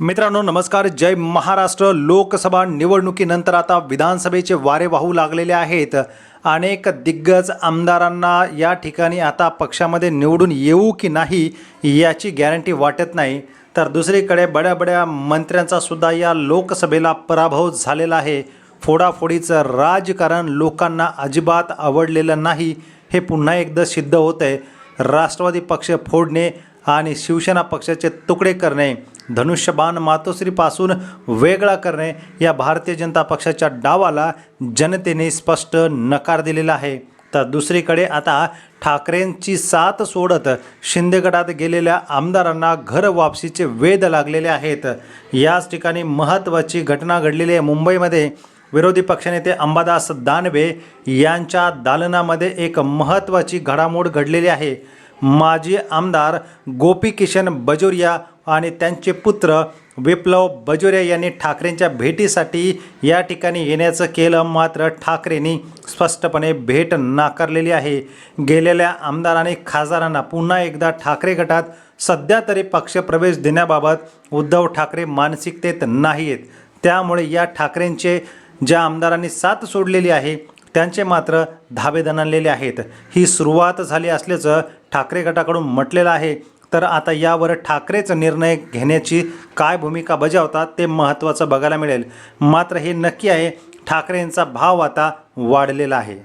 मित्रांनो नमस्कार. जय महाराष्ट्र. लोकसभा निवडणुकीनंतर आता विधानसभेचे वारे वाहू लागलेले आहेत. अनेक दिग्गज आमदारांना या ठिकाणी आता पक्षामध्ये निवडून येऊ की नाही याची गॅरंटी वाटत नाही. तर दुसरीकडे बड्या बड्या मंत्र्यांचा सुद्धा या लोकसभेला पराभव झालेला आहे. फोडाफोडीचं राजकारण लोकांना अजिबात आवडलेलं नाही हे पुन्हा एकदा सिद्ध होत आहे राष्ट्रवादी पक्ष फोडणे आणि शिवसेना पक्षाचे तुकडे करणे धनुष्यबाण मातोश्रीपासून वेगळा करणे या भारतीय जनता पक्षाच्या डावाला जनतेने स्पष्ट नकार दिलेला आहे. तर दुसरीकडे आता ठाकरेंची साथ सोडत शिंदेगडात गेलेल्या आमदारांना घर वापसीचे वेध लागलेले आहेत. याच ठिकाणी महत्त्वाची घटना घडलेली आहे मुंबईमध्ये. विरोधी पक्षनेते अंबादास दानवे यांच्या दालनामध्ये एक महत्त्वाची घडामोड घडलेली आहे. माजी आमदार गोपीकिशन बजोरिया आणि त्यांचे पुत्र विप्लव बजोरिया यांनी ठाकरेंच्या भेटीसाठी या ठिकाणी येण्याचं केलं. मात्र ठाकरेंनी स्पष्टपणे भेट नाकारलेली आहे. गेलेल्या आमदार आणि खासदारांना पुन्हा एकदा ठाकरे गटात सध्या तरी पक्षप्रवेश देण्याबाबत उद्धव ठाकरे मानसिकतेत नाही आहेत त्यामुळे या ठाकरेंचे ज्या आमदारांनी साथ सोडलेली आहे त्यांचे मात्र धाबे दणाणलेले आहेत. ही सुरुवात झाली असल्याचं ठाकरे गटाकडून म्हटलेलं आहे. तर आता यावर ठाकरेच निर्णय घेण्याची काय भूमिका बजावतात ते महत्त्वाचं बघायला मिळेल. मात्र हे नक्की आहे. ठाकरेंचा भाव आता वाढलेला आहे.